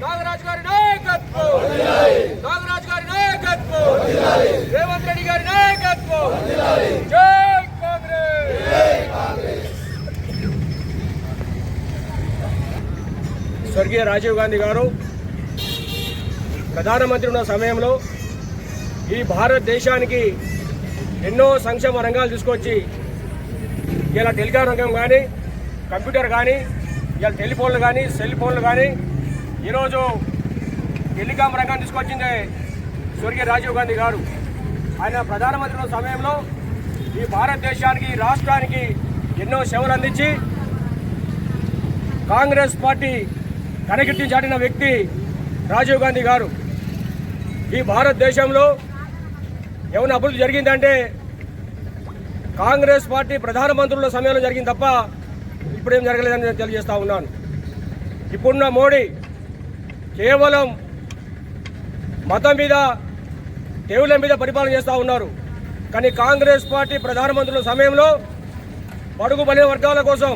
నాగరాజు గారి నాయకత్వం! నాగరాజు గారి నాయకత్వం! రేవంత్ రెడ్డి గారి నాయకత్వం! జై కాంగ్రెస్! స్వర్గీయ రాజీవ్ గాంధీ గారు ప్రధానమంత్రి ఉన్న సమయంలో ఈ భారతదేశానికి ఎన్నో సంక్షేమ రంగాలు తీసుకొచ్చి ఇలా టెలికాం రంగం కానీ కంప్యూటర్ కానీ ఇవాళ టెలిఫోన్లు కానీ సెల్ ఫోన్లు కానీ ఈరోజు టెలికాం రంగాన్ని తీసుకొచ్చింది స్వర్గీయ రాజీవ్ గాంధీ గారు. ఆయన ప్రధానమంత్రి సమయంలో ఈ భారతదేశానికి రాష్ట్రానికి ఎన్నో సేవలు అందించి కాంగ్రెస్ పార్టీ కనకీర్తి చాటిన వ్యక్తి రాజీవ్ గాంధీ గారు. ఈ భారతదేశంలో ఏమైనా అభివృద్ధి జరిగిందంటే కాంగ్రెస్ పార్టీ ప్రధానమంత్రుల సమయంలో జరిగింది తప్ప ఇప్పుడేం జరగలేదని నేను తెలియజేస్తా ఉన్నాను. ఇప్పుడున్న మోడీ కేవలం మతం మీద దేవుళ్ళ మీద పరిపాలన చేస్తూ ఉన్నారు. కానీ కాంగ్రెస్ పార్టీ ప్రధానమంత్రుల సమయంలో పడుగు బలిన వర్గాల కోసం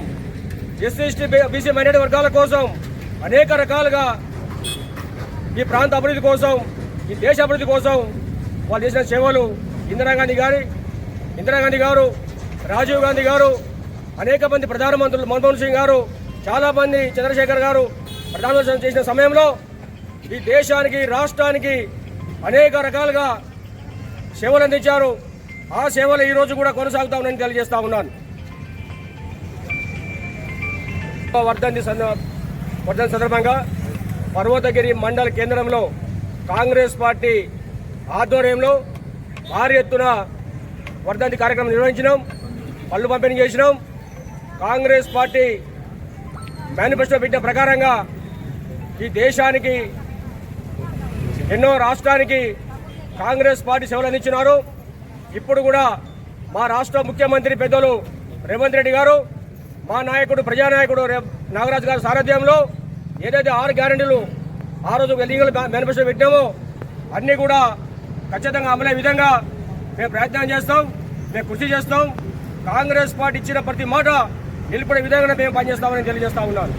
ఎస్సీ ఎస్టీ బీసీ మైనార్టీ వర్గాల కోసం అనేక రకాలుగా ఈ ప్రాంత అభివృద్ధి కోసం ఈ దేశ అభివృద్ధి కోసం వాళ్ళు చేసిన సేవలు ఇందిరాగాంధీ గారి ఇందిరాగాంధీ గారు రాజీవ్ గాంధీ గారు అనేక మంది ప్రధానమంత్రులు మన్మోహన్ సింగ్ గారు చాలామంది చంద్రశేఖర్ గారు ప్రధానమంత్రి చేసిన సమయంలో ఈ దేశానికి రాష్ట్రానికి అనేక రకాలుగా సేవలు అందించారు. ఆ సేవలు ఈరోజు కూడా కొనసాగుతా ఉన్నాయని తెలియజేస్తా ఉన్నాను. వర్ధంతి వర్ధంతి సందర్భంగా పర్వతగిరి మండల కేంద్రంలో కాంగ్రెస్ పార్టీ ఆధ్వర్యంలో భారీ ఎత్తున వర్ధంతి కార్యక్రమం నిర్వహించినాం. పళ్ళు పంపిణీ చేసినాం. కాంగ్రెస్ పార్టీ మేనిఫెస్టో పెట్టిన ప్రకారంగా ఈ దేశానికి ఎన్నో రాష్ట్రానికి కాంగ్రెస్ పార్టీ సేవలు అందించినారు. ఇప్పుడు కూడా మా రాష్ట్ర ముఖ్యమంత్రి పెద్దలు రేవంత్ రెడ్డి గారు మా నాయకుడు ప్రజానాయకుడు రే- నాగరాజు గారి సారథ్యంలో ఏదైతే ఆరు గ్యారంటీలు ఆ రోజు లీగల్ మేనిఫెస్టో పెట్టామో అన్నీ కూడా ఖచ్చితంగా అమలే విధంగా మేము ప్రయత్నం చేస్తాం మేము కృషి చేస్తాం. కాంగ్రెస్ పార్టీ ఇచ్చిన ప్రతి మాట నిలిపడే విధంగా మేము పనిచేస్తామని తెలియజేస్తా ఉన్నాను.